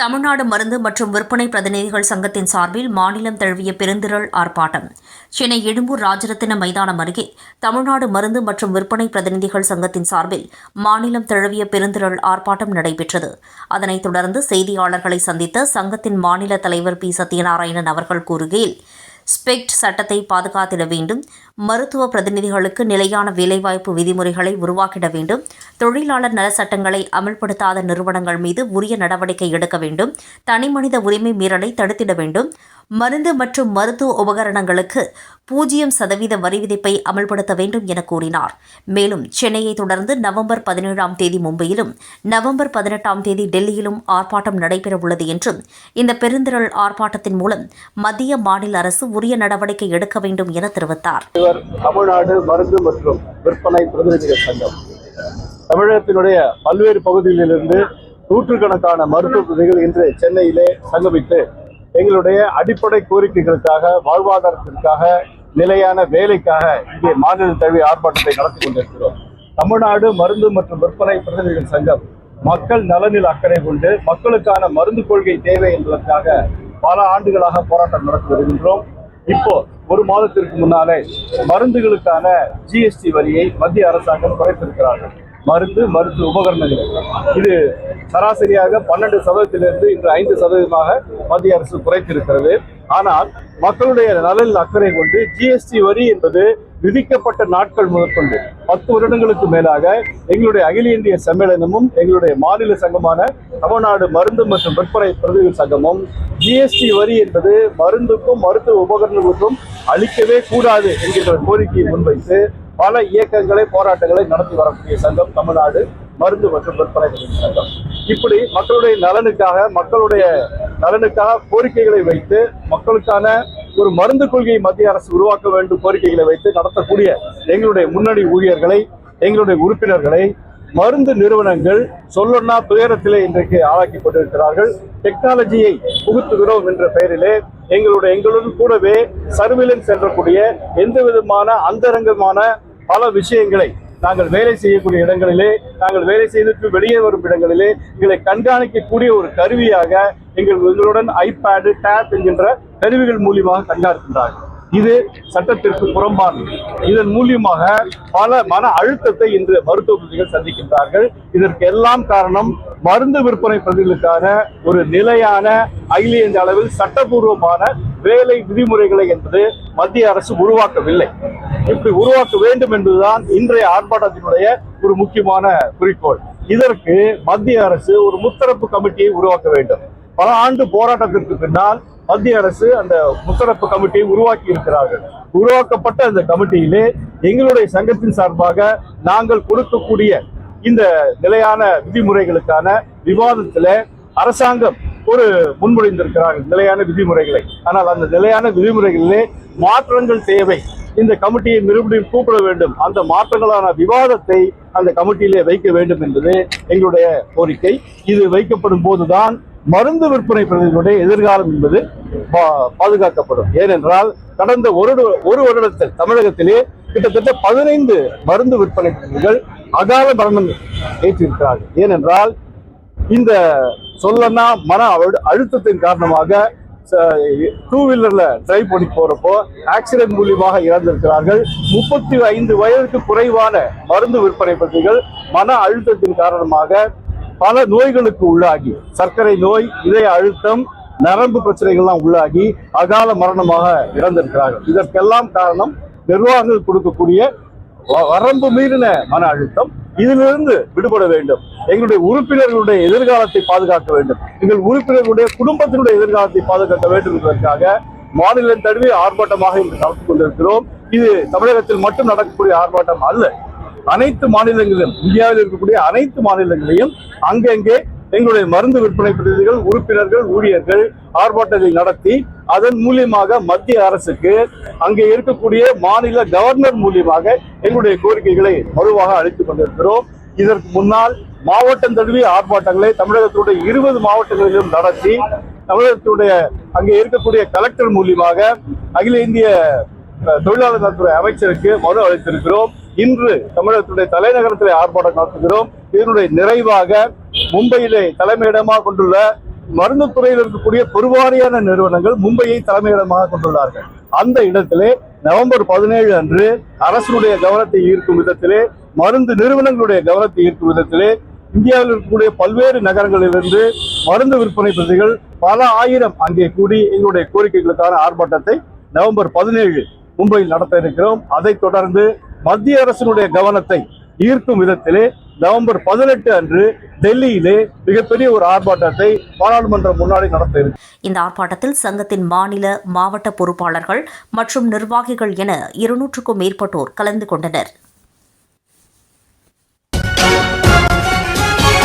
தமிழ்நாடு மருந்து மற்றும் விற்பனை பிரதிநிதிகள் சங்கத்தின் சார்பில் மாநிலம் தழுவிய பெருந்திரள் ஆர்ப்பாட்டம். சென்னை எழும்பூர் ராஜரத்தின மைதானம் அருகே தமிழ்நாடு மருந்து மற்றும் விற்பனை பிரதிநிதிகள் சங்கத்தின் சார்பில் மாநிலம் தழுவிய பெருந்திரள் ஆர்ப்பாட்டம் நடைபெற்றது. அதனைத் தொடர்ந்து செய்தியாளர்களை சந்தித்த சங்கத்தின் மாநில தலைவர் பி. சத்யநாராயணன் அவர்கள் கூறுகையில் ஸ்பெக்ட் சட்டத்தை பாதுகாத்திட வேண்டும். மருத்துவ பிரதிநிதிகளுக்கு நிலையான வேலைவாய்ப்பு விதிமுறைகளை உருவாக்கிட வேண்டும். தொழிலாளர் நல சட்டங்களை அமல்படுத்தாத நிறுவனங்கள் மீது உரிய நடவடிக்கை எடுக்க வேண்டும். தனிமனித உரிமை மீறலை தடுத்திட வேண்டும். மருந்து மற்றும் மருத்துவ உபகரணங்களுக்கு பூஜ்ஜியம் சதவீத வரி விதிப்பை அமல்படுத்த வேண்டும் என கூறினார். மேலும் சென்னையை தொடர்ந்து நவம்பர் பதினேழாம் தேதி மும்பையிலும் நவம்பர் பதினெட்டாம் தேதி டெல்லியிலும் ஆர்ப்பாட்டம் நடைபெறவுள்ளது என்றும் இந்த பெருந்திரள் ஆர்ப்பாட்டத்தின் மூலம் மத்திய மாநில அரசு உரிய நடவடிக்கை எடுக்க வேண்டும் என தெரிவித்தார். தமிழ்நாடு மருந்து மற்றும் விற்பனை பிரதிநிதிகள் சங்கம். தமிழகத்தினுடைய பல்வேறு பகுதிகளிலிருந்து நூற்றுக்கணக்கான மருத்துவ பிரதிகள் இன்று சென்னையிலே சங்கமித்து எங்களுடைய அடிப்படை கோரிக்கைகளுக்காக வாழ்வாதாரத்திற்காக நிலையான வேலைக்காக இங்கே மாநில தழுவி ஆர்ப்பாட்டத்தை நடத்தி கொண்டிருக்கிறோம். தமிழ்நாடு மருந்து மற்றும் விற்பனை பிரதிநிதிகள் சங்கம் மக்கள் நலனில் அக்கறை கொண்டு மக்களுக்கான மருந்து கொள்கை தேவை என்பதற்காக பல ஆண்டுகளாக போராட்டம் நடத்தி வருகின்றோம். இப்போ ஒரு மாதத்திற்கு முன்னாலே மருந்துகளுக்கான ஜிஎஸ்டி வரியை மத்திய அரசாங்கம் குறைத்திருக்கிறார்கள். மருந்து மருத்துவ உபகரணங்கள். இது சராசரியாக பன்னெண்டு சதவீதத்திலிருந்து இன்று ஐந்து சதவீதமாக மத்திய அரசு குறைத்திருக்கிறது. ஆனால் மக்களுடைய நலனில் அக்கறை கொண்டு ஜிஎஸ்டி வரி என்பது விதிக்கப்பட்ட நாட்கள் முதற்கொண்டு பத்து வருடங்களுக்கு மேலாக எங்களுடைய அகில இந்திய சம்மேளனமும் எங்களுடைய மாநில சங்கமான தமிழ்நாடு மருந்து மற்றும் விற்பனை பிரதிநிதிகள் சங்கமும் ஜிஎஸ்டி வரி என்பது மருந்துக்கும் மருத்துவ உபகரணங்களுக்கும் அளிக்கவே கூடாது என்கின்ற கோரிக்கையை முன்வைத்து பல இயக்கங்களை போராட்டங்களை நடத்தி வரக்கூடிய சங்கம் தமிழ்நாடு மருந்து மற்றும் விற்பனை சங்கம். இப்படி மக்களுடைய நலனுக்காக மக்களுடைய நலனுக்காக கோரிக்கைகளை வைத்து மக்களுக்கான ஒரு மருந்து கொள்கையை மத்திய அரசு உருவாக்க வேண்டும் கோரிக்கைகளை வைத்து நடத்தக்கூடிய எங்களுடைய முன்னணி ஊழியர்களை எங்களுடைய உறுப்பினர்களை மருந்து நிறுவனங்கள் சொல்லொன்னா துயரத்திலே இன்றைக்கு ஆளாக்கி கொண்டிருக்கிறார்கள். டெக்னாலஜியை புகுத்துகிறோம் என்ற பெயரிலே எங்களுடைய எங்களுடன் கூடவே சர்விலன்ஸ் என்றக்கூடிய எந்த விதமான அந்தரங்கமான பல விஷயங்களை நாங்கள் வேலை செய்யக்கூடிய இடங்களிலே நாங்கள் வேலை செய்துட்டு வெளியே வரும் இடங்களிலே எங்களை கண்காணிக்கக்கூடிய ஒரு கருவியாக எங்கள் எங்களுடன் ஐபேடு டேப் என்கின்ற கருவிகள் மூலியமாக கண்காணிக்கின்றார்கள். இது சட்டத்திற்கு புறம்பானது. இதன் மூலியமாக பல மன அழுத்தத்தை இன்று மருத்துவர்கள் சந்திக்கின்றார்கள். இதற்கு எல்லாம் காரணம் மருந்து விற்பனை பிரதிகளுக்கான ஒரு நிலையான அகில இந்திய அளவில் சட்டபூர்வமான வேலை விதிமுறைகளை என்பது மத்திய அரசு உருவாக்கவில்லை. இப்படி உருவாக்க வேண்டும் என்பதுதான் இன்றைய ஆர்ப்பாட்டத்தினுடைய ஒரு முக்கியமான குறிக்கோள். இதற்கு மத்திய அரசு ஒரு முத்தரப்பு கமிட்டியை உருவாக்க வேண்டும். பல ஆண்டு போராட்டத்திற்கு பின்னால் மத்திய அரசு அந்த முத்தரப்பு கமிட்டியை உருவாக்கி இருக்கிறார்கள். உருவாக்கப்பட்ட அந்த கமிட்டியிலே எங்களுடைய சங்கத்தின் சார்பாக நாங்கள் கொடுக்கக்கூடிய இந்த நிலையான விதிமுறைகளுக்கான விவாதத்துல அரசாங்கம் ஒரு முன்மொழிந்திருக்கிறார்கள் நிலையான விதிமுறைகளை. ஆனால் அந்த நிலையான விதிமுறைகளிலே மாற்றங்கள் தேவை. இந்த கமிட்டியை மறுபடியும் கூப்பிட வேண்டும். அந்த மாற்றங்களான விவாதத்தை அந்த கமிட்டியிலே வைக்க வேண்டும் என்பது எங்களுடைய கோரிக்கை. இது வைக்கப்படும் போதுதான் மருந்து விற்பனை பிரதிகளுடைய எதிர்காலம் என்பது பா- பாதுகாக்கப்படும். ஏனென்றால் கடந்த ஒரு ஒரு வருடத்தில் தமிழகத்திலே கிட்டத்தட்ட பதினைந்து மருந்து விற்பனை பிரதிகள் அகால மரணம் ஏற்றிருக்கிறார்கள். ஏனென்றால் இந்த சொல்லனா மன அழுத்தத்தின் காரணமாக டூ வீலர்ல டிரைவ் பண்ணி போறப்போ ஆக்சிடென்ட் மூலியமாக இறந்திருக்கிறார்கள். முப்பத்தி ஐந்து வயதுக்கு குறைவான மருந்து விற்பனை பற்றிகள் மன அழுத்தத்தின் காரணமாக பல நோய்களுக்கு உள்ளாகி சர்க்கரை நோய் இதய அழுத்தம் நரம்பு பிரச்சனைகள்லாம் உள்ளாகி அகால மரணமாக இறந்திருக்கிறார்கள். இதற்கெல்லாம் காரணம் நிர்வாகங்கள் கொடுக்கக்கூடிய வ- வரம்பு மீறின மன அழுத்தம். இதிலிருந்து விடுபட வேண்டும். எங்களுடைய உறுப்பினர்களுடைய எதிர்காலத்தை பாதுகாக்க வேண்டும். எங்கள் உறுப்பினர்களுடைய குடும்பத்தினுடைய எதிர்காலத்தை பாதுகாக்க வேண்டும் என்பதற்காக மாநிலம் தழுவி ஆர்ப்பாட்டமாக இன்று நடத்தி கொண்டிருக்கிறோம். இது தமிழகத்தில் மட்டும் நடக்கக்கூடிய ஆர்ப்பாட்டம் அல்ல. அனைத்து மாநிலங்களிலும் இந்தியாவில் இருக்கக்கூடிய அனைத்து மாநிலங்களையும் அங்கங்கே எங்களுடைய மருந்து விற்பனை பிரதிநிதிகள் உறுப்பினர்கள் ஊழியர்கள் ஆர்ப்பாட்டத்தை நடத்தி அதன் மூலியமாக மத்திய அரசுக்கு அங்கே இருக்கக்கூடிய மாநில கவர்னர் மூலியமாக எங்களுடைய கோரிக்கைகளை வலுவாக அளித்துக் கொண்டிருக்கிறோம். இதற்கு முன்னால் மாவட்டம் தழுவிய ஆர்ப்பாட்டங்களை தமிழகத்துடைய இருபது மாவட்டங்களிலும் நடத்தி தமிழகத்துடைய அங்கே இருக்கக்கூடிய கலெக்டர் மூலியமாக அகில இந்திய தொழிலாளர் நலத்துறை அமைச்சருக்கு மனு அளித்திருக்கிறோம். இன்று தமிழகத்துடைய தலைநகரத்திலே ஆர்ப்பாட்டம் நடத்துகிறோம். இதனுடைய நிறைவாக மும்பையிலே தலைமையிடமாக கொண்டுள்ள மருந்து துறையில் இருக்கக்கூடிய பெருவாரியான நிறுவனங்கள் மும்பையை தலைமையிடமாக கொண்டுள்ளார்கள். அந்த இடத்திலே நவம்பர் பதினேழு அன்று அரசுடைய கவனத்தை ஈர்க்கும் விதத்திலே மருந்து நிறுவனங்களுடைய கவனத்தை ஈர்க்கும் விதத்திலே இந்தியாவில் இருக்கக்கூடிய பல்வேறு நகரங்களிலிருந்து மருந்து விற்பனை பிரதிகள் பல ஆயிரம் அங்கே கூடி எங்களுடைய கோரிக்கைகளுக்கான ஆர்ப்பாட்டத்தை நவம்பர் பதினேழு மும்பையில் நடத்த இருக்கிறோம். அதைத் தொடர்ந்து மத்திய அரசினுடைய கவனத்தை ஈர்க்கும் விதத்திலே நவம்பர் பதினெட்டு அன்று டெல்லியிலே மிகப்பெரிய ஒரு ஆர்ப்பாட்டத்தை பாராளுமன்றம் முன்னாடி நடத்த இருக்கு. இந்த ஆர்ப்பாட்டத்தில் சங்கத்தின் மாநில மாவட்ட பொறுப்பாளர்கள் மற்றும் நிர்வாகிகள் என இருநூற்றுக்கும் மேற்பட்டோர் கலந்து கொண்டனர்.